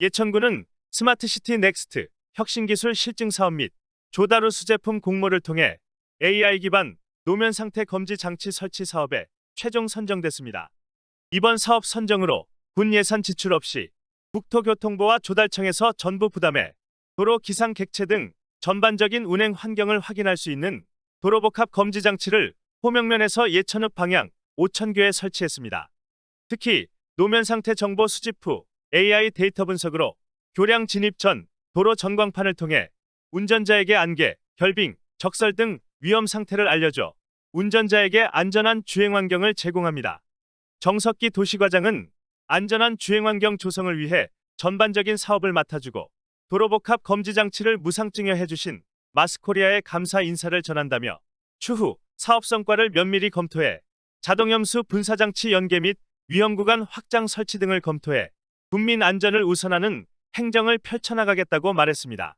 예천군은 스마트시티 넥스트 혁신기술 실증 사업 및 조다루 수제품 공모를 통해 AI 기반 노면 상태 검지 장치 설치 사업에 최종 선정됐습니다. 이번 사업 선정으로 군 예산 지출 없이 국토교통부와 조달청에서 전부 부담해 도로 기상 객체 등 전반적인 운행 환경을 확인할 수 있는 도로복합 검지 장치를 호명면에서 예천읍 방향 5,000개에 설치했습니다. 특히 노면 상태 정보 수집 후 AI 데이터 분석으로 교량 진입 전 도로 전광판을 통해 운전자에게 안개, 결빙, 적설 등 위험 상태를 알려줘 운전자에게 안전한 주행 환경을 제공합니다. 정석기 도시과장은 안전한 주행 환경 조성을 위해 전반적인 사업을 맡아주고 도로복합 검지 장치를 무상증여 해 주신 마스코리아에 감사 인사를 전한다며 추후 사업 성과를 면밀히 검토해 자동염수 분사장치 연계 및 위험 구간 확장 설치 등을 검토해 국민 안전을 우선하는 행정을 펼쳐나가겠다고 말했습니다.